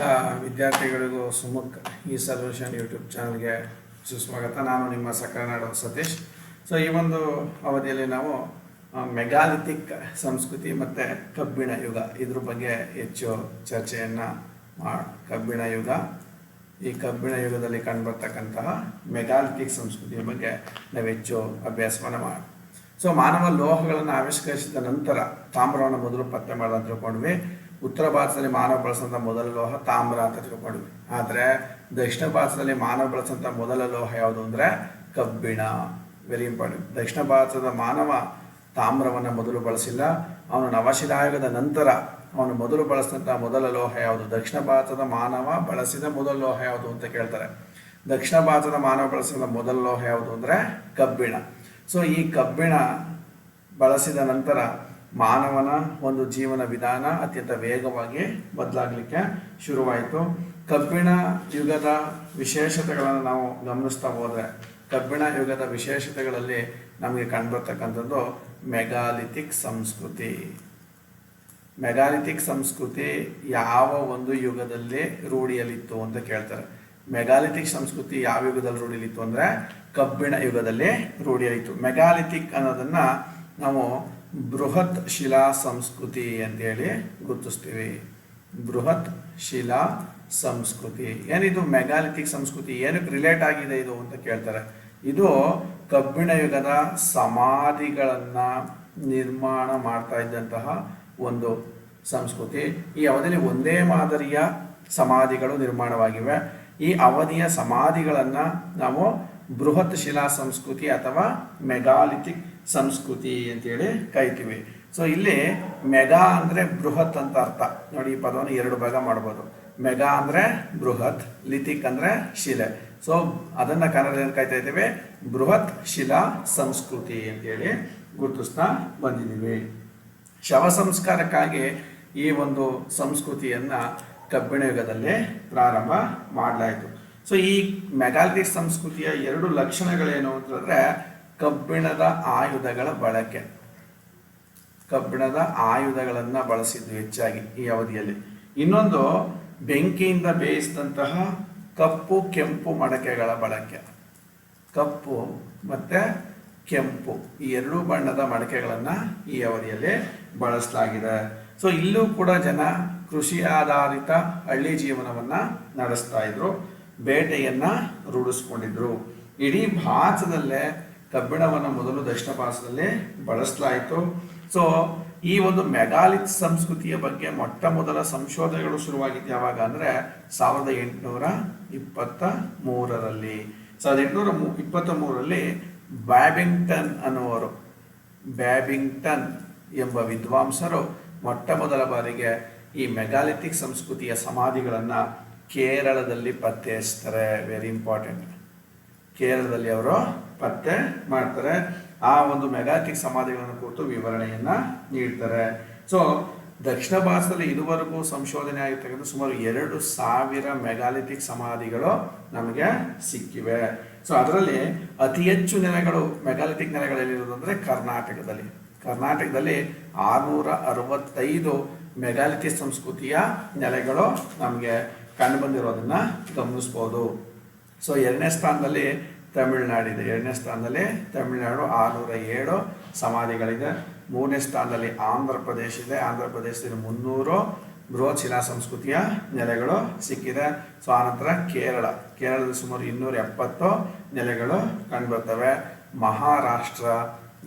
ಎಲ್ಲ ವಿದ್ಯಾರ್ಥಿಗಳಿಗೂ ಸುಮುಖ ಈ ಸೊಲ್ಯೂಷನ್ ಯೂಟ್ಯೂಬ್ ಚಾನಲ್ಗೆ ಸುಸ್ವಾಗತ. ನಾನು ನಿಮ್ಮ ಸಕ್ಕರನಾಡು ಸತೀಶ್. ಸೊ ಈ ಒಂದು ಅವಧಿಯಲ್ಲಿ ನಾವು ಮೆಗಾಲಿಥಿಕ್ ಸಂಸ್ಕೃತಿ ಮತ್ತು ಕಬ್ಬಿಣ ಯುಗ ಇದ್ರ ಬಗ್ಗೆ ಹೆಚ್ಚು ಚರ್ಚೆಯನ್ನು ಮಾಡ ಕಬ್ಬಿಣ ಯುಗ, ಈ ಕಬ್ಬಿಣ ಯುಗದಲ್ಲಿ ಕಂಡುಬರ್ತಕ್ಕಂತಹ ಮೆಗಾಲಿಥಿಕ್ ಸಂಸ್ಕೃತಿಯ ಬಗ್ಗೆ ನಾವು ಹೆಚ್ಚು ಅಭ್ಯಾಸವನ್ನು ಮಾಡಿ ಸೊ ಮಾನವ ಲೋಹಗಳನ್ನು ಆವಿಷ್ಕರಿಸಿದ ನಂತರ ತಾಮ್ರವನ್ನು ಮೊದಲು ಪತ್ತೆ ಮಾಡೋದು ತಿಳ್ಕೊಂಡ್ವಿ. ಉತ್ತರ ಭಾರತದಲ್ಲಿ ಮಾನವ ಬಳಸಂತ ಮೊದಲ ಲೋಹ ತಾಮ್ರ ಅಂತ ತಿಳ್ಕೊಂಡ್ವಿ ಆದರೆ ದಕ್ಷಿಣ ಭಾರತದಲ್ಲಿ ಮಾನವ ಬಳಸಂತ ಮೊದಲ ಲೋಹ ಯಾವುದು ಅಂದರೆ ಕಬ್ಬಿಣ. ವೆರಿ ಇಂಪಾರ್ಟೆಂಟ್ ದಕ್ಷಿಣ ಭಾರತದ ಮಾನವ ತಾಮ್ರವನ್ನು ಮೊದಲು ಬಳಸಿಲ್ಲ. ಅವನು ನವಶಿಲಾಯುಗದ ನಂತರ ಅವನು ಮೊದಲು ಬಳಸಿದಂಥ ಮೊದಲ ಲೋಹ ಯಾವುದು? ದಕ್ಷಿಣ ಭಾರತದ ಮಾನವ ಬಳಸಿದ ಮೊದಲ ಲೋಹ ಯಾವುದು ಅಂತ ಕೇಳ್ತಾರೆ. ದಕ್ಷಿಣ ಭಾರತದ ಮಾನವ ಬಳಸಿದ ಮೊದಲ ಲೋಹ ಯಾವುದು ಅಂದರೆ ಕಬ್ಬಿಣ. ಸೊ ಈ ಕಬ್ಬಿಣ ಬಳಸಿದ ನಂತರ ಮಾನವನ ಒಂದು ಜೀವನ ವಿಧಾನ ಅತ್ಯಂತ ವೇಗವಾಗಿ ಬದಲಾಗಲಿಕ್ಕೆ ಶುರುವಾಯಿತು. ಕಬ್ಬಿಣ ಯುಗದ ವಿಶೇಷತೆಗಳನ್ನು ನಾವು ಗಮನಿಸ್ತಾ ಹೋದರೆ, ಕಬ್ಬಿಣ ಯುಗದ ವಿಶೇಷತೆಗಳಲ್ಲಿ ನಮಗೆ ಕಂಡುಬರ್ತಕ್ಕಂಥದ್ದು ಮೆಗಾಲಿಥಿಕ್ ಸಂಸ್ಕೃತಿ. ಮೆಗಾಲಿಥಿಕ್ ಸಂಸ್ಕೃತಿ ಯಾವ ಒಂದು ಯುಗದಲ್ಲಿ ರೂಢಿಯಲ್ಲಿತ್ತು ಅಂತ ಕೇಳ್ತಾರೆ. ಮೆಗಾಲಿಥಿಕ್ ಸಂಸ್ಕೃತಿ ಯಾವ ಯುಗದಲ್ಲಿ ರೂಢಿಯಲ್ಲಿತ್ತು ಅಂದರೆ ಕಬ್ಬಿಣ ಯುಗದಲ್ಲಿ ರೂಢಿಯಲ್ಲಿತ್ತು. ಮೆಗಾಲಿಥಿಕ್ ಅನ್ನೋದನ್ನು ನಾವು ಬೃಹತ್ ಶಿಲಾ ಸಂಸ್ಕೃತಿ ಅಂತೇಳಿ ಗುರುತಿಸ್ತೀವಿ. ಬೃಹತ್ ಶಿಲಾ ಸಂಸ್ಕೃತಿ. ಏನಿದು? ಮೆಗಾಲಿಥಿಕ್ ಸಂಸ್ಕೃತಿ. ಏನಕ್ಕೆ ರಿಲೇಟ್ ಆಗಿದೆ ಇದು ಅಂತ ಕೇಳ್ತಾರೆ. ಇದು ಕಬ್ಬಿಣ ಯುಗದ ಸಮಾಧಿಗಳನ್ನು ನಿರ್ಮಾಣ ಮಾಡ್ತಾ ಇದ್ದಂತಹ ಒಂದು ಸಂಸ್ಕೃತಿ. ಈ ಅವಧಿಯಲ್ಲಿ ಒಂದೇ ಮಾದರಿಯ ಸಮಾಧಿಗಳು ನಿರ್ಮಾಣವಾಗಿವೆ. ಈ ಅವಧಿಯ ಸಮಾಧಿಗಳನ್ನು ನಾವು ಬೃಹತ್ ಶಿಲಾ ಸಂಸ್ಕೃತಿ ಅಥವಾ ಮೆಗಾಲಿಥಿಕ್ ಸಂಸ್ಕೃತಿ ಅಂತೇಳಿ ಕರಿತೀವಿ. ಸೊ ಇಲ್ಲಿ ಮೆಗಾ ಅಂದರೆ ಬೃಹತ್ ಅಂತ ಅರ್ಥ. ನೋಡಿ ಈ ಪದವನ್ನು ಎರಡು ಭಾಗ ಮಾಡ್ಬೋದು. ಮೆಗಾ ಅಂದರೆ ಬೃಹತ್, ಲಿಥಿಕ್ ಅಂದರೆ ಶಿಲೆ. ಸೊ ಅದನ್ನು ಕನ್ನಡದಲ್ಲಿ ಕಾಯ್ತಾ ಇದ್ದೇವೆ? ಬೃಹತ್ ಶಿಲಾ ಸಂಸ್ಕೃತಿ ಅಂತೇಳಿ ಗುರುತಿಸ್ತಾ ಬಂದಿದ್ದೀವಿ. ಶವ ಸಂಸ್ಕಾರಕ್ಕಾಗಿ ಈ ಒಂದು ಸಂಸ್ಕೃತಿಯನ್ನು ಕಬ್ಬಿಣ ಯುಗದಲ್ಲಿ ಪ್ರಾರಂಭ ಮಾಡಲಾಯಿತು. ಸೊ ಈ ಮೆಗಾಲಿಥಿಕ್ ಸಂಸ್ಕೃತಿಯ ಎರಡು ಲಕ್ಷಣಗಳೇನು ಅಂತಂದರೆ ಕಬ್ಬಿಣದ ಆಯುಧಗಳ ಬಳಕೆ. ಕಬ್ಬಿಣದ ಆಯುಧಗಳನ್ನು ಬಳಸಿದ್ದು ಹೆಚ್ಚಾಗಿ ಈ ಅವಧಿಯಲ್ಲಿ. ಇನ್ನೊಂದು, ಬೆಂಕಿಯಿಂದ ಬೇಯಿಸಿದಂತಹ ಕಪ್ಪು, ಕೆಂಪು ಮಡಕೆಗಳ ಬಳಕೆ. ಕಪ್ಪು ಮತ್ತು ಕೆಂಪು ಈ ಎರಡೂ ಬಣ್ಣದ ಮಡಕೆಗಳನ್ನು ಈ ಅವಧಿಯಲ್ಲಿ ಬಳಸಲಾಗಿದೆ. ಸೊ ಇಲ್ಲೂ ಕೂಡ ಜನ ಕೃಷಿ ಆಧಾರಿತ ಹಳ್ಳಿ ಜೀವನವನ್ನು ನಡೆಸ್ತಾ ಇದ್ರು. ಬೇಟೆಯನ್ನು ರೂಢಿಸ್ಕೊಂಡಿದ್ರು. ಇಡೀ ಭಾರತದಲ್ಲೇ ಕಬ್ಬಿಣವನ್ನು ಮೊದಲು ದಕ್ಷಿಣ ಭಾರತದಲ್ಲಿ ಬಳಸಲಾಯಿತು. ಸೊ ಈ ಒಂದು ಮೆಗಾಲಿತ್ ಸಂಸ್ಕೃತಿಯ ಬಗ್ಗೆ ಮೊಟ್ಟ ಮೊದಲ ಸಂಶೋಧನೆಗಳು ಶುರುವಾಗಿದ್ದು ಯಾವಾಗ ಅಂದರೆ ಸಾವಿರದ ಎಂಟುನೂರ ಇಪ್ಪತ್ತ ಮೂರರಲ್ಲಿ ಸಾವಿರದ ಎಂಟುನೂರ ಮೂ ಇಪ್ಪತ್ತ ಮೂರರಲ್ಲಿ ಬ್ಯಾಬಿಂಗ್ಟನ್ ಅನ್ನುವರು ಬ್ಯಾಬಿಂಗ್ಟನ್ ಎಂಬ ವಿದ್ವಾಂಸರು ಮೊಟ್ಟ ಮೊದಲ ಬಾರಿಗೆ ಈ ಮೆಗಾಲಿಥಿಕ್ ಸಂಸ್ಕೃತಿಯ ಸಮಾಧಿಗಳನ್ನು ಕೇರಳದಲ್ಲಿ ಪತ್ತೆ ಹಚ್ತಾರೆ ವೆರಿ ಇಂಪಾರ್ಟೆಂಟ್ ಕೇರಳದಲ್ಲಿ ಅವರು ಪತ್ತೆ ಮಾಡ್ತಾರೆ. ಆ ಒಂದು ಮೆಗಾಲಿಥಿಕ್ ಸಮಾಧಿಗಳನ್ನು ಕುರಿತು ವಿವರಣೆಯನ್ನು ನೀಡ್ತಾರೆ. ಸೊ ದಕ್ಷಿಣ ಭಾರತದಲ್ಲಿ ಇದುವರೆಗೂ ಸಂಶೋಧನೆ ಆಗಿರ್ತಕ್ಕಂಥ ಸುಮಾರು ಎರಡು ಸಾವಿರ ಮೆಗಾಲಿಥಿಕ್ ಸಮಾಧಿಗಳು ನಮಗೆ ಸಿಕ್ಕಿವೆ. ಸೊ ಅದರಲ್ಲಿ ಅತಿ ಹೆಚ್ಚು ನೆಲೆಗಳು ಮೆಗಾಲಿಥಿಕ್ ನೆಲೆಗಳಲ್ಲಿರೋದು ಅಂದರೆ ಕರ್ನಾಟಕದಲ್ಲಿ. ಕರ್ನಾಟಕದಲ್ಲಿ ಆರುನೂರ ಅರವತ್ತೈದು ಮೆಗಾಲಿಥಿಕ್ ಸಂಸ್ಕೃತಿಯ ನೆಲೆಗಳು ನಮಗೆ ಕಂಡುಬಂದಿರೋದನ್ನು ಗಮನಿಸ್ಬೋದು. ಸೊ ಎರಡನೇ ಸ್ಥಾನದಲ್ಲಿ ತಮಿಳುನಾಡಿದೆ ಎರಡನೇ ಸ್ಥಾನದಲ್ಲಿ ತಮಿಳುನಾಡು ಆರುನೂರ ಏಳು ಸಮಾಧಿಗಳಿದೆ. ಮೂರನೇ ಸ್ಥಾನದಲ್ಲಿ ಆಂಧ್ರ ಪ್ರದೇಶ ಇದೆ. ಆಂಧ್ರ ಪ್ರದೇಶದಲ್ಲಿ ಮುನ್ನೂರು ಬೃಹತ್ ಶಿಲಾ ಸಂಸ್ಕೃತಿಯ ನೆಲೆಗಳು ಸಿಕ್ಕಿದೆ. ಸೊ ಆನಂತರ ಕೇರಳ. ಕೇರಳದಲ್ಲಿ ಸುಮಾರು ಇನ್ನೂರ ಎಪ್ಪತ್ತು ನೆಲೆಗಳು ಕಂಡುಬರ್ತವೆ. ಮಹಾರಾಷ್ಟ್ರ.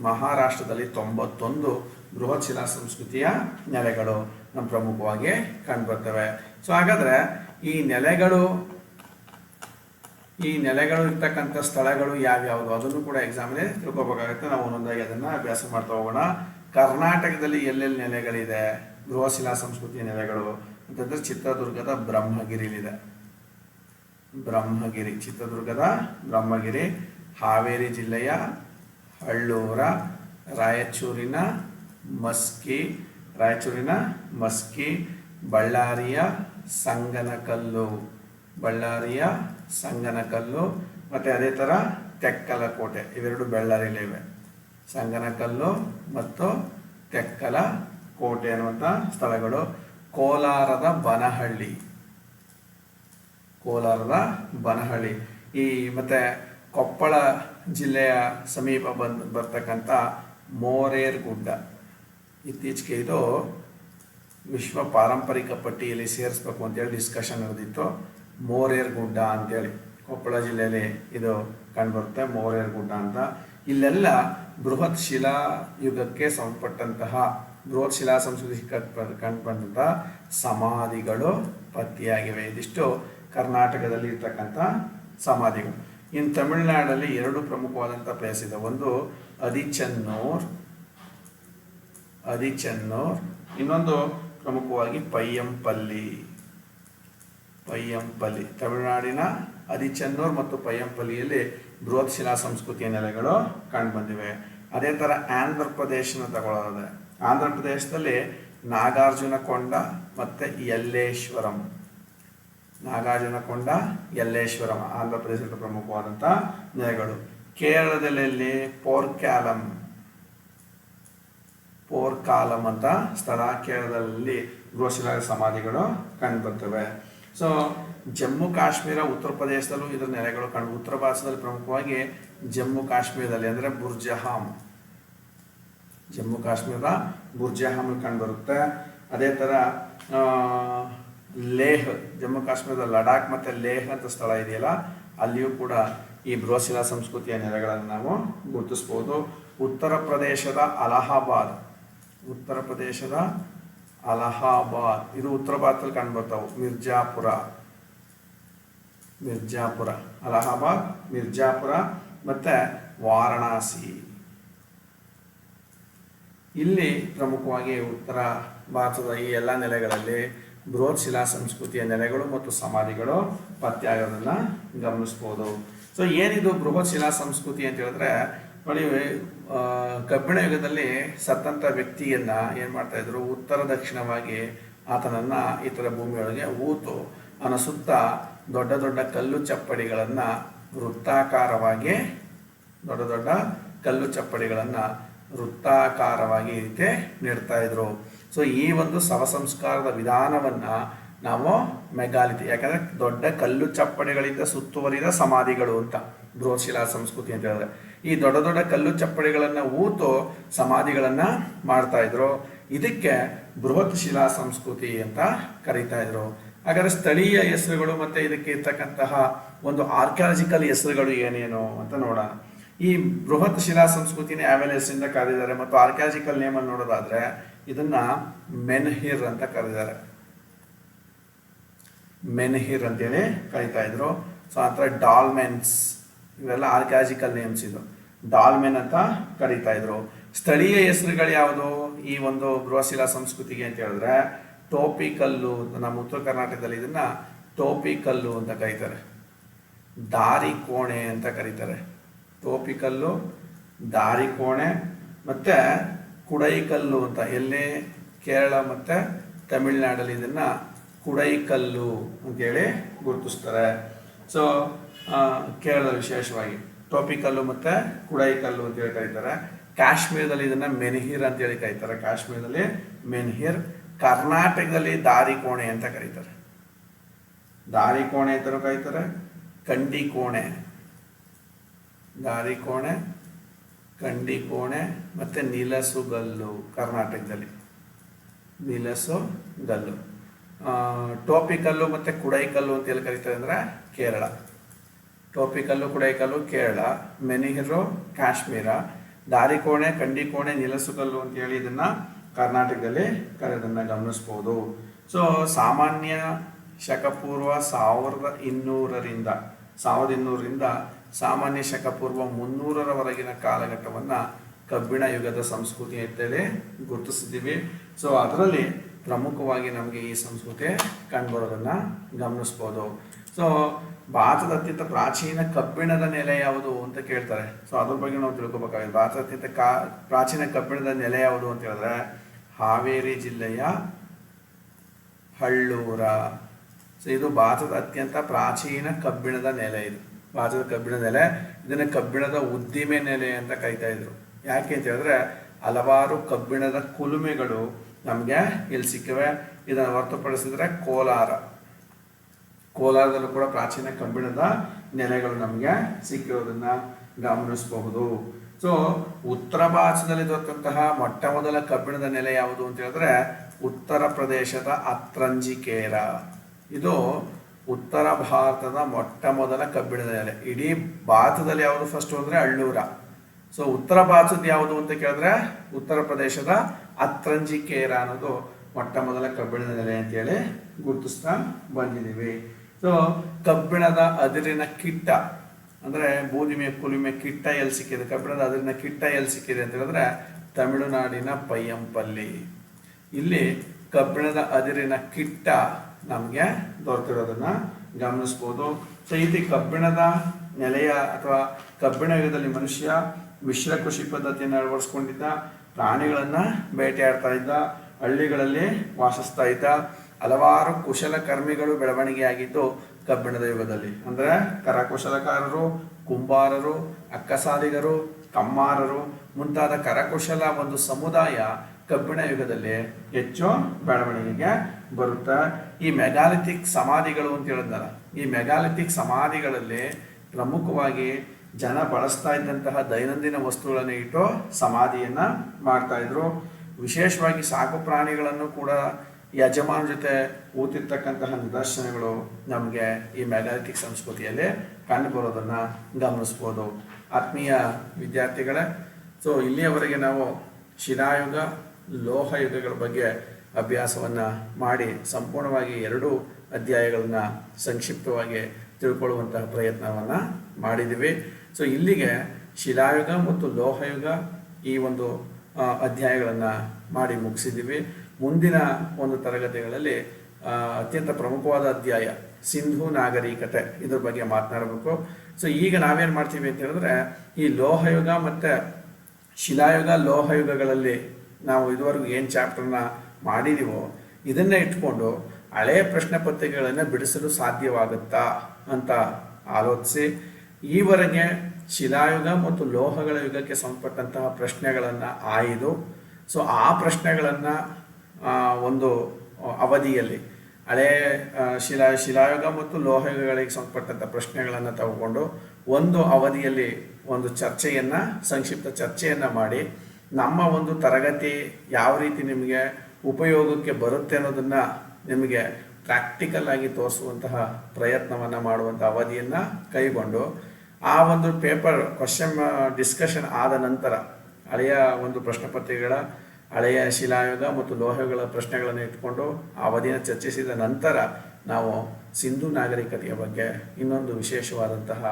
ಮಹಾರಾಷ್ಟ್ರದಲ್ಲಿ ತೊಂಬತ್ತೊಂದು ಬೃಹತ್ ಶಿಲಾ ಸಂಸ್ಕೃತಿಯ ನೆಲೆಗಳು ನಮ್ಮ ಪ್ರಮುಖವಾಗಿ ಕಂಡುಬರ್ತವೆ. ಸೊ ಹಾಗಾದರೆ ಈ ನೆಲೆಗಳು ಈ ನೆಲೆಗಳು ಇರ್ತಕ್ಕಂಥ ಸ್ಥಳಗಳು ಯಾವ್ಯಾವುದು? ಅದನ್ನು ಕೂಡ ಎಕ್ಸಾಮಲ್ಲಿ ತಿಳ್ಕೊಬೇಕಾಗುತ್ತೆ. ನಾವು ಒಂದೊಂದಾಗಿ ಅದನ್ನು ಅಭ್ಯಾಸ ಮಾಡ್ತಾ ಹೋಗೋಣ. ಕರ್ನಾಟಕದಲ್ಲಿ ಎಲ್ಲೆಲ್ಲಿ ನೆಲೆಗಳಿದೆ? ಗೃಹಶಿಲಾ ಸಂಸ್ಕೃತಿಯ ನೆಲೆಗಳು, ಅಂತಂದ್ರೆ ಚಿತ್ರದುರ್ಗದ ಬ್ರಹ್ಮಗಿರಿಲಿದೆ. ಬ್ರಹ್ಮಗಿರಿ, ಚಿತ್ರದುರ್ಗದ ಬ್ರಹ್ಮಗಿರಿ, ಹಾವೇರಿ ಜಿಲ್ಲೆಯ ಹಳ್ಳೂರ, ರಾಯಚೂರಿನ ಮಸ್ಕಿ ರಾಯಚೂರಿನ ಮಸ್ಕಿ, ಬಳ್ಳಾರಿಯ ಸಂಗನಕಲ್ಲು, ಬಳ್ಳಾರಿಯ ಸಂಗನಕಲ್ಲು ಮತ್ತು ಅದೇ ಥರ ತೆಕ್ಕಲಕೋಟೆ, ಇವೆರಡು ಬೆಳ್ಳಾರಿಲಿವೆ. ಸಂಗನಕಲ್ಲು ಮತ್ತು ತೆಕ್ಕಲ ಕೋಟೆ ಅನ್ನುವಂಥ ಸ್ಥಳಗಳು ಕೋಲಾರದ ಬನಹಳ್ಳಿ. ಕೋಲಾರದ ಬನಹಳ್ಳಿ. ಈ ಮತ್ತೆ ಕೊಪ್ಪಳ ಜಿಲ್ಲೆಯ ಸಮೀಪ ಬಂದು ಬರ್ತಕ್ಕಂಥ ಮೋರೇರ್ ಗುಡ್ಡ. ಇತ್ತೀಚೆಗೆ ಇದು ವಿಶ್ವ ಪಾರಂಪರಿಕ ಪಟ್ಟಿಯಲ್ಲಿ ಸೇರಿಸ್ಬೇಕು ಅಂತೇಳಿ ಡಿಸ್ಕಷನ್ ನಡೆದಿತ್ತು. ಮೋರೇರ್ ಗುಡ್ಡ ಅಂತೇಳಿ ಕೊಪ್ಪಳ ಜಿಲ್ಲೆಯಲ್ಲಿ ಇದು ಕಂಡುಬರುತ್ತೆ ಮೋರೇರ್ ಗುಡ್ಡ ಅಂತ. ಇಲ್ಲೆಲ್ಲ ಬೃಹತ್ ಶಿಲಾ ಯುಗಕ್ಕೆ ಸಂಬಂಧಪಟ್ಟಂತಹ ಬೃಹತ್ ಶಿಲಾ ಸಂಸ್ಕೃತಿ ಕಂಡುಬಂದಂತಹ ಸಮಾಧಿಗಳು ಪತ್ತೆಯಾಗಿವೆ. ಇದಿಷ್ಟು ಕರ್ನಾಟಕದಲ್ಲಿ ಇರ್ತಕ್ಕಂಥ ಸಮಾಧಿಗಳು. ಇನ್ನು ತಮಿಳುನಾಡಲ್ಲಿ ಎರಡು ಪ್ರಮುಖವಾದಂಥ ಪ್ಲೇಸ್ ಇದೆ. ಒಂದು ಅದಿಚನ್ನೂರ್ ಅದಿಚನ್ನೂರ್, ಇನ್ನೊಂದು ಪ್ರಮುಖವಾಗಿ ಪಯ್ಯಂಪಲ್ಲಿ. ಪಯ್ಯಂಪಲ್ಲಿ ತಮಿಳುನಾಡಿನ ಅದಿಚೆನ್ನೂರ್ ಮತ್ತು ಪಯ್ಯಂಪಲ್ಲಿಯಲ್ಲಿ ಬೃಹತ್ ಶಿಲಾ ಸಂಸ್ಕೃತಿಯ ನೆಲೆಗಳು ಕಂಡುಬಂದಿವೆ ಅದೇ ಥರ ಆಂಧ್ರ ಪ್ರದೇಶನ ತಗೊಳ್ಳೋದೆ. ಆಂಧ್ರ ಪ್ರದೇಶದಲ್ಲಿ ನಾಗಾರ್ಜುನಕೊಂಡ ಮತ್ತು ಯಲ್ಲೇಶ್ವರಂ. ನಾಗಾರ್ಜುನಕೊಂಡ ಯಲ್ಲೇಶ್ವರಂ ಆಂಧ್ರ ಪ್ರದೇಶದ ಪ್ರಮುಖವಾದಂಥ ನೆಲೆಗಳು. ಕೇರಳದಲ್ಲಿ ಪೋರ್ಕ್ಯಾಲಂ. ಪೋರ್ಕಾಲಂ ಅಂತ ಸ್ಥಳ. ಕೇರಳದಲ್ಲಿ ಗೃಹಶಿಲಾ ಸಮಾಧಿಗಳು ಕಂಡುಬರ್ತವೆ ಸೊ ಜಮ್ಮು ಕಾಶ್ಮೀರ ಉತ್ತರ ಪ್ರದೇಶದಲ್ಲೂ ಇದರ ನೆಲೆಗಳು ಕಂಡು ಉತ್ತರ ಭಾರತದಲ್ಲಿ ಪ್ರಮುಖವಾಗಿ ಜಮ್ಮು ಕಾಶ್ಮೀರದಲ್ಲಿ ಅಂದರೆ ಬುರ್ಜಹಾಮ್ ಜಮ್ಮು ಕಾಶ್ಮೀರದ ಬುರ್ಜಹಾಮ್ ಕಂಡುಬರುತ್ತೆ ಅದೇ ಥರ ಲೇಹ್ ಜಮ್ಮು ಕಾಶ್ಮೀರದ ಲಡಾಖ್ ಮತ್ತು ಲೇಹ್ ಅಂತ ಸ್ಥಳ ಇದೆಯಲ್ಲ, ಅಲ್ಲಿಯೂ ಕೂಡ ಈ ಬೃಹಶಿಲಾ ಸಂಸ್ಕೃತಿಯ ನೆಲೆಗಳನ್ನು ನಾವು ಗುರುತಿಸ್ಬೋದು. ಉತ್ತರ ಪ್ರದೇಶದ ಅಲಹಾಬಾದ್ ಉತ್ತರ ಪ್ರದೇಶದ ಅಲಹಾಬಾದ್, ಇದು ಉತ್ತರ ಭಾರತದಲ್ಲಿ ಕಂಡುಬರ್ತಾವೆ. ಮಿರ್ಜಾಪುರ. ಮಿರ್ಜಾಪುರ. ಅಲಹಾಬಾದ್, ಮಿರ್ಜಾಪುರ, ಮತ್ತು ವಾರಣಾಸಿ. ಇಲ್ಲಿ ಪ್ರಮುಖವಾಗಿ ಉತ್ತರ ಭಾರತದ ಈ ಎಲ್ಲ ನೆಲೆಗಳಲ್ಲಿ ಬೃಹತ್ ಶಿಲಾ ಸಂಸ್ಕೃತಿಯ ನೆಲೆಗಳು ಮತ್ತು ಸಮಾಧಿಗಳು ಪತ್ತೆಯಾಗೋದನ್ನು ಗಮನಿಸ್ಬೋದು. ಸೊ ಏನಿದು ಬೃಹತ್ ಶಿಲಾ ಸಂಸ್ಕೃತಿ ಅಂತ ಹೇಳಿದ್ರೆ ನೋಡಿ ಕಬ್ಬಿಣ ಯುಗದಲ್ಲಿ ಸತ್ತಂಥ ವ್ಯಕ್ತಿಯನ್ನ ಏನು ಮಾಡ್ತಾ ಇದ್ರು? ಉತ್ತರ ದಕ್ಷಿಣವಾಗಿ ಆತನನ್ನ ಥರ ಭೂಮಿಯೊಳಗೆ ಊತು. ಅವನ ಸುತ್ತ ದೊಡ್ಡ ದೊಡ್ಡ ಕಲ್ಲು ಚಪ್ಪಡಿಗಳನ್ನು ವೃತ್ತಾಕಾರವಾಗಿ, ದೊಡ್ಡ ದೊಡ್ಡ ಕಲ್ಲು ಚಪ್ಪಡಿಗಳನ್ನು ವೃತ್ತಾಕಾರವಾಗಿ ರೀತಿ ನೀಡ್ತಾ ಇದ್ರು. ಸೊ ಈ ಒಂದು ಶವ ಸಂಸ್ಕಾರದ ವಿಧಾನವನ್ನ ನಾವು ಮೆಗಾಲಿತಿ, ಯಾಕಂದ್ರೆ ದೊಡ್ಡ ಕಲ್ಲು ಚಪ್ಪಡಿಗಳಿಂದ ಸುತ್ತುವರಿದ ಸಮಾಧಿಗಳು ಅಂತ ಬೃಹಶಿಲಾ ಸಂಸ್ಕೃತಿ ಅಂತ ಹೇಳಿದ್ರೆ. ಈ ದೊಡ್ಡ ದೊಡ್ಡ ಕಲ್ಲು ಚಪ್ಪಡಿಗಳನ್ನ ಊತು ಸಮಾಧಿಗಳನ್ನ ಮಾಡ್ತಾ ಇದ್ರು. ಇದಕ್ಕೆ ಬೃಹತ್ ಶಿಲಾ ಸಂಸ್ಕೃತಿ ಅಂತ ಕರೀತಾ ಇದ್ರು. ಹಾಗಾದ್ರೆ ಸ್ಥಳೀಯ ಹೆಸರುಗಳು ಮತ್ತೆ ಇದಕ್ಕೆ ಇರ್ತಕ್ಕಂತಹ ಒಂದು ಆರ್ಕಿಯಾಲಜಿಕಲ್ ಹೆಸರುಗಳು ಏನೇನು ಅಂತ ನೋಡೋಣ. ಈ ಬೃಹತ್ ಶಿಲಾ ಸಂಸ್ಕೃತಿನ ಯಾವೆಲ್ಲ ಹೆಸರಿಂದ ಕರೆದಿದ್ದಾರೆ ಮತ್ತು ಆರ್ಕಿಯಾಲಜಿಕಲ್ ನೇಮ್ ಅನ್ನು ನೋಡೋದಾದ್ರೆ ಇದನ್ನ ಮೆನ್ಹಿರ್ ಅಂತ ಕರೆದಿದ್ದಾರೆ. ಮೆನ್ಹಿರ್ ಅಂತೇಳಿ ಕರಿತಾ ಇದ್ರು. ಸೊ, ಆ ಥರ ಡಾಲ್ಮೆನ್ಸ್ ಇವೆಲ್ಲ ಆರ್ಕಾಲಜಿಕಲ್ ನೇಮ್ಸ್ ಇದು. ಡಾಲ್ಮೆನ್ ಅಂತ ಕರೀತಾ ಇದ್ರು. ಸ್ಥಳೀಯ ಹೆಸರುಗಳು ಯಾವುದು? ಈ ಒಂದು ಗೃಹಶಿಲಾ ಸಂಸ್ಕೃತಿಗೆ ಅಂತ ಹೇಳಿದ್ರೆ ಟೋಪಿ ಕಲ್ಲು ನಮ್ಮ ಉತ್ತರ ಕರ್ನಾಟಕದಲ್ಲಿ ಇದನ್ನ ಟೋಪಿ ಕಲ್ಲು ಅಂತ ಕರೀತಾರೆ. ದಾರಿ ಕೋಣೆ ಅಂತ ಕರೀತಾರೆ. ಟೋಪಿ ಕಲ್ಲು ದಾರಿ ಕೋಣೆ, ಮತ್ತೆ ಕುಡೈಕಲ್ಲು ಅಂತ. ಎಲ್ಲೇ? ಕೇರಳ ಮತ್ತೆ ತಮಿಳ್ನಾಡಲ್ಲಿ ಇದನ್ನ ಕುಡೈಕಲ್ಲು ಅಂತೇಳಿ ಗುರುತಿಸ್ತಾರೆ. ಸೊ ಕೇರಳದಲ್ಲಿ ವಿಶೇಷವಾಗಿ. ಟೋಪಿಕಲ್ಲು ಮತ್ತೆ ಕುಡೈಕಲ್ಲು ಅಂತೇಳಿ ಕರೀತಾರೆ ಕಾಶ್ಮೀರದಲ್ಲಿ ಇದನ್ನ ಮೆನ್ಹಿರ್ ಅಂತೇಳಿ ಕರೀತಾರೆ. ಕಾಶ್ಮೀರದಲ್ಲಿ ಮೆನ್ಹಿರ್, ಕರ್ನಾಟಕದಲ್ಲಿ ದಾರಿ ಕೋಣೆ ಅಂತ ಕರೀತಾರೆ. ದಾರಿ ಕೋಣೆ ಅಂತಲೂ ಕರೀತಾರೆ. ಕಂಡಿ ಕೋಣೆ ದಾರಿ ಕೋಣೆ ಕಂಡಿ ಕೋಣೆ ಮತ್ತು ನಿಲಸುಗಲ್ಲು ಕರ್ನಾಟಕದಲ್ಲಿ. ನಿಲಸುಗಲ್ಲು. ಟೋಪಿಕಲ್ಲು ಮತ್ತು ಕುಡೈಕಲ್ಲು ಅಂತ ಹೇಳಿ ಕರೀತಾರೆ ಅಂದರೆ ಕೇರಳ. ಟೋಪಿಕಲ್ಲು ಕುಡೈಕಲ್ಲು ಕೇರಳ, ಮೆನಿಹಿರು, ಕಾಶ್ಮೀರ, ದಾರಿಕೋಣೆ, ಕಂಡಿಕೋಣೆ, ನಿಲಸುಗಲ್ಲು ಅಂತ ಹೇಳಿ ಇದನ್ನ ಕರ್ನಾಟಕದಲ್ಲಿ ಕರೆದನ್ನ ಗಮನಿಸ್ಬೋದು. ಸೊ ಸಾಮಾನ್ಯ ಶಕಪೂರ್ವ ಸಾವಿರದ ಇನ್ನೂರರಿಂದ ಸಾವಿರದ ಇನ್ನೂರರಿಂದ ಸಾಮಾನ್ಯ ಶಕಪೂರ್ವ ಮುನ್ನೂರರವರೆಗಿನ ಕಾಲಘಟ್ಟವನ್ನು ಕಬ್ಬಿಣ ಯುಗದ ಸಂಸ್ಕೃತಿ ಅಂತೇಳಿ ಗುರುತಿಸಿದ್ದೀವಿ. ಸೊ ಅದರಲ್ಲಿ ಪ್ರಮುಖವಾಗಿ ನಮಗೆ ಈ ಸಂಸ್ಕೃತಿ ಕಂಡುಬರೋದನ್ನು ಗಮನಿಸ್ಬೋದು. ಸೊ ಭಾರತದ ಅತ್ಯಂತ ಪ್ರಾಚೀನ ಕಬ್ಬಿಣದ ನೆಲೆ ಯಾವುದು ಅಂತ ಕೇಳ್ತಾರೆ. ಸೊ ಅದ್ರ ಬಗ್ಗೆ ನಾವು ತಿಳ್ಕೊಬೇಕಾಗಿದೆ. ಭಾರತದ ಅತ್ಯಂತ ಕಾ, ಪ್ರಾಚೀನ ಕಬ್ಬಿಣದ ನೆಲೆ ಯಾವುದು ಅಂತ ಹೇಳಿದ್ರೆ, ಹಾವೇರಿ ಜಿಲ್ಲೆಯ ಹಳ್ಳೂರ. ಸೊ ಇದು ಭಾರತದ ಅತ್ಯಂತ ಪ್ರಾಚೀನ ಕಬ್ಬಿಣದ ನೆಲೆ ಇದು. ಭಾರತದ ಕಬ್ಬಿಣದ ನೆಲೆ, ಇದನ್ನ ಕಬ್ಬಿಣದ ಉದ್ದಿಮೆ ನೆಲೆ ಅಂತ ಕರಿತಾ ಇದ್ರು. ಯಾಕೆ ಅಂತ ಹೇಳಿದ್ರೆ, ಹಲವಾರು ಕಬ್ಬಿಣದ ಕುಲುಮೆಗಳು ನಮಗೆ ಇಲ್ಲಿ ಸಿಕ್ಕವೆ. ಇದನ್ನು ಹೊರತುಪಡಿಸಿದ್ರೆ ಕೋಲಾರ. ಕೋಲಾರದಲ್ಲೂ ಕೂಡ ಪ್ರಾಚೀನ ಕಬ್ಬಿಣದ ನೆಲೆಗಳು ನಮಗೆ ಸಿಕ್ಕಿರೋದನ್ನ ಗಮನಿಸಬಹುದು. ಸೊ ಉತ್ತರ ಭಾರತದಲ್ಲಿ ಮೊಟ್ಟ ಮೊದಲ ಕಬ್ಬಿಣದ ನೆಲೆ ಯಾವುದು ಅಂತ ಹೇಳಿದ್ರೆ ಉತ್ತರ ಪ್ರದೇಶದ ಅತ್ರಂಜಿಕೇರ. ಇದು ಉತ್ತರ ಭಾರತದ ಮೊಟ್ಟ ಮೊದಲ ಕಬ್ಬಿಣದ ನೆಲೆ. ಇಡೀ ಭಾರತದಲ್ಲಿ ಯಾವುದು ಫಸ್ಟ್ ಅಂದರೆ ಅಳ್ಳೂರ. ಸೊ ಉತ್ತರ ಭಾರತದ ಯಾವುದು ಅಂತ ಕೇಳಿದ್ರೆ ಉತ್ತರ ಪ್ರದೇಶದ ಅತ್ರಂಜಿಕೇರ ಅನ್ನೋದು ಮೊಟ್ಟ ಮೊದಲ ಕಬ್ಬಿಣದ ನೆಲೆ ಅಂತೇಳಿ ಗುರುತಿಸ್ತಾ ಬಂದಿದ್ದೀವಿ. ಸೊ ಕಬ್ಬಿಣದ ಅದಿರಿನ ಕಿಟ್ಟ, ಅಂದ್ರೆ ಬೂದಿಮೆ ಕುಲಿಮೆ ಕಿಟ್ಟ ಎಲ್ಲಿ ಸಿಕ್ಕಿದೆ? ಕಬ್ಬಿಣದ ಅದಿರಿನ ಕಿಟ್ಟ ಎಲ್ಲಿ ಸಿಕ್ಕಿದೆ ಅಂತ ಹೇಳಿದ್ರೆ ತಮಿಳುನಾಡಿನ ಪಯ್ಯಂಪಲ್ಲಿ. ಇಲ್ಲಿ ಕಬ್ಬಿಣದ ಅದಿರಿನ ಕಿಟ್ಟ ನಮಗೆ ದೊರೆತಿರೋದನ್ನು ಗಮನಿಸ್ಬೋದು. ಸೊ ಇಲ್ಲಿ ಕಬ್ಬಿಣದ ನೆಲೆಯ ಅಥವಾ ಕಬ್ಬಿಣ ಯುಗದಲ್ಲಿ ಮನುಷ್ಯ ಮಿಶ್ರ ಕೃಷಿ ಪದ್ಧತಿಯನ್ನು ಅಳವಡಿಸ್ಕೊಂಡಿದ್ದ, ಪ್ರಾಣಿಗಳನ್ನು ಬೇಟೆಯಾಡ್ತಾ ಇದ್ದ, ಹಳ್ಳಿಗಳಲ್ಲಿ ವಾಸಿಸ್ತಾ ಇದ್ದ ಹಲವಾರು ಕುಶಲಕರ್ಮಿಗಳು ಬೆಳವಣಿಗೆಯಾಗಿದ್ದು ಕಬ್ಬಿಣದ ಯುಗದಲ್ಲಿ. ಅಂದ್ರೆ ಕರಕುಶಲಕಾರರು, ಕುಂಬಾರರು, ಅಕ್ಕಸಾಲಿಗರು, ಕಮ್ಮಾರರು, ಮುಂತಾದ ಕರಕುಶಲ ಒಂದು ಸಮುದಾಯ ಕಬ್ಬಿಣ ಯುಗದಲ್ಲಿ ಹೆಚ್ಚು ಬೆಳವಣಿಗೆಗೆ ಬರುತ್ತೆ. ಈ ಮೆಗಾಲಿಥಿಕ್ ಸಮಾಧಿಗಳು ಅಂತ ಹೇಳಿದ್ನಲ್ಲ, ಈ ಮೆಗಾಲಿಥಿಕ್ ಸಮಾಧಿಗಳಲ್ಲಿ ಪ್ರಮುಖವಾಗಿ ಜನ ಬಳಸ್ತಾ ಇದ್ದಂತಹ ದೈನಂದಿನ ವಸ್ತುಗಳನ್ನು ಇಟ್ಟು ಸಮಾಧಿಯನ್ನ ಮಾಡ್ತಾ ಇದ್ರು. ವಿಶೇಷವಾಗಿ ಸಾಕು ಪ್ರಾಣಿಗಳನ್ನು ಕೂಡ ಯಜಮಾನ ಜೊತೆ ಊತಿರ್ತಕ್ಕಂತಹ ನಿದರ್ಶನಗಳು ನಮಗೆ ಈ ಮೆಗಾಲಿಥಿಕ್ ಸಂಸ್ಕೃತಿಯಲ್ಲಿ ಕಂಡುಬರೋದನ್ನು ಗಮನಿಸ್ಬೋದು. ಆತ್ಮೀಯ ವಿದ್ಯಾರ್ಥಿಗಳೇ, ಸೊ ಇಲ್ಲಿಯವರೆಗೆ ನಾವು ಶಿಲಾಯುಗ ಲೋಹಯುಗಗಳ ಬಗ್ಗೆ ಅಭ್ಯಾಸವನ್ನು ಮಾಡಿ ಸಂಪೂರ್ಣವಾಗಿ ಎರಡು ಅಧ್ಯಾಯಗಳನ್ನು ಸಂಕ್ಷಿಪ್ತವಾಗಿ ತಿಳ್ಕೊಳ್ಳುವಂತಹ ಪ್ರಯತ್ನವನ್ನು ಮಾಡಿದ್ದೀವಿ. ಸೊ ಇಲ್ಲಿಗೆ ಶಿಲಾಯುಗ ಮತ್ತು ಲೋಹಯುಗ ಈ ಒಂದು ಅಧ್ಯಾಯಗಳನ್ನು ಮಾಡಿ ಮುಗಿಸಿದ್ದೀವಿ. ಮುಂದಿನ ಒಂದು ತರಗತಿಗಳಲ್ಲಿ ಅತ್ಯಂತ ಪ್ರಮುಖವಾದ ಅಧ್ಯಾಯ, ಸಿಂಧು ನಾಗರಿಕತೆ ಇದ್ರ ಬಗ್ಗೆ ಮಾತನಾಡಬೇಕು. ಸೊ ಈಗ ನಾವೇನು ಮಾಡ್ತೀವಿ ಅಂತ ಹೇಳಿದ್ರೆ, ಈ ಲೋಹಯುಗ ಮತ್ತು ಶಿಲಾಯುಗ, ಲೋಹಯುಗಗಳಲ್ಲಿ ನಾವು ಇದುವರೆಗೂ ಏನು ಚಾಪ್ಟರ್ನ ಮಾಡಿದೀವೋ, ಇದನ್ನೇ ಇಟ್ಕೊಂಡು ಹಳೆಯ ಪ್ರಶ್ನೆ ಪತ್ರಿಕೆಗಳನ್ನು ಬಿಡಿಸಲು ಸಾಧ್ಯವಾಗುತ್ತಾ ಅಂತ ಆಲೋಚಿಸಿ, ಈವರೆಗೆ ಶಿಲಾಯುಗ ಮತ್ತು ಲೋಹಗಳ ಯುಗಕ್ಕೆ ಸಂಬಂಧಪಟ್ಟಂತಹ ಪ್ರಶ್ನೆಗಳನ್ನು ಆಯ್ದು ಸೊ ಆ ಪ್ರಶ್ನೆಗಳನ್ನು ಒಂದು ಅವಧಿಯಲ್ಲಿ. ಹಳೆ ಶಿಲಾ, ಶಿಲಾಯುಗ ಮತ್ತು ಲೋಹಯುಗಗಳಿಗೆ ಸಂಬಂಧಪಟ್ಟಂಥ ಪ್ರಶ್ನೆಗಳನ್ನು ತಗೊಂಡು ಒಂದು ಅವಧಿಯಲ್ಲಿ ಒಂದು ಚರ್ಚೆಯನ್ನು, ಸಂಕ್ಷಿಪ್ತ ಚರ್ಚೆಯನ್ನು ಮಾಡಿ ನಮ್ಮ ಒಂದು ತರಗತಿ ಯಾವ ರೀತಿ ನಿಮಗೆ ಉಪಯೋಗಕ್ಕೆ ಬರುತ್ತೆ ಅನ್ನೋದನ್ನು ನಿಮಗೆ ಪ್ರಾಕ್ಟಿಕಲ್ ಆಗಿ ತೋರಿಸುವಂತಹ ಪ್ರಯತ್ನವನ್ನು ಮಾಡುವಂಥ ಅವಧಿಯನ್ನು ಕೈಗೊಂಡು ಆ ಒಂದು ಪೇಪರ್ ಕ್ವಶನ್ ಡಿಸ್ಕಷನ್ ಆದ ನಂತರ, ಹಳೆಯ ಒಂದು ಪ್ರಶ್ನೆ ಪತ್ರಿಕೆಗಳ ಹಳೆಯ ಶಿಲಾಯುಗ ಮತ್ತು ಲೋಹಗಳ ಪ್ರಶ್ನೆಗಳನ್ನು ಇಟ್ಕೊಂಡು ಅವಧಿಯನ್ನು ಚರ್ಚಿಸಿದ ನಂತರ ನಾವು ಸಿಂಧು ನಾಗರಿಕತೆಯ ಬಗ್ಗೆ ಇನ್ನೊಂದು ವಿಶೇಷವಾದಂತಹ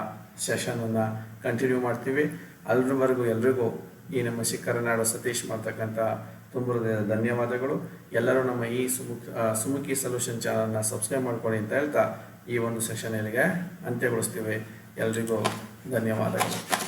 ಸೆಷನನ್ನು ಕಂಟಿನ್ಯೂ ಮಾಡ್ತೀವಿ. ಅಲ್ಲಿವರೆಗೂ ಎಲ್ರಿಗೂ ಈ ನಮ್ಮ ಶಿಖರನಾಡು ಸತೀಶ್ ಮಾಡ್ತಕ್ಕಂಥ ತುಂಬ ಹೃದಯದ ಧನ್ಯವಾದಗಳು. ಎಲ್ಲರೂ ನಮ್ಮ ಈ ಸುಮುಖ ಸುಮುಖಿ ಸೊಲ್ಯೂಷನ್ ಚಾನಲ್ನ ಸಬ್ಸ್ಕ್ರೈಬ್ ಮಾಡ್ಕೊಳ್ಳಿ ಅಂತ ಹೇಳ್ತಾ ಈ ಒಂದು ಸೆಷನ್ ಇಲ್ಲಿಗೆ ಅಂತ್ಯಗೊಳಿಸ್ತೀವಿ. ಎಲ್ರಿಗೂ ಧನ್ಯವಾದಗಳು.